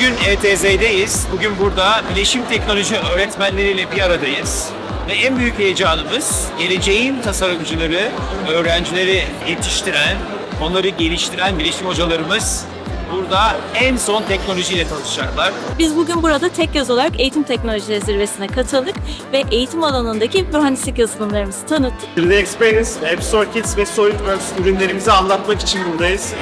Bugün ETZ'deyiz. Bugün burada bilişim teknoloji öğretmenleriyle bir aradayız. Ve en büyük heyecanımız geleceğin tasarımcıları, öğrencileri yetiştiren, onları geliştiren bilişim hocalarımız burada en son teknolojiyle tanışacaklar. Biz bugün burada tek göz olarak eğitim teknolojileri zirvesine katıldık ve eğitim alanındaki mühendislik yazılımlarımızı tanıttık. 3D Experience, App Store Kids ve SolidWorks ürünlerimizi anlatmak için buradayız.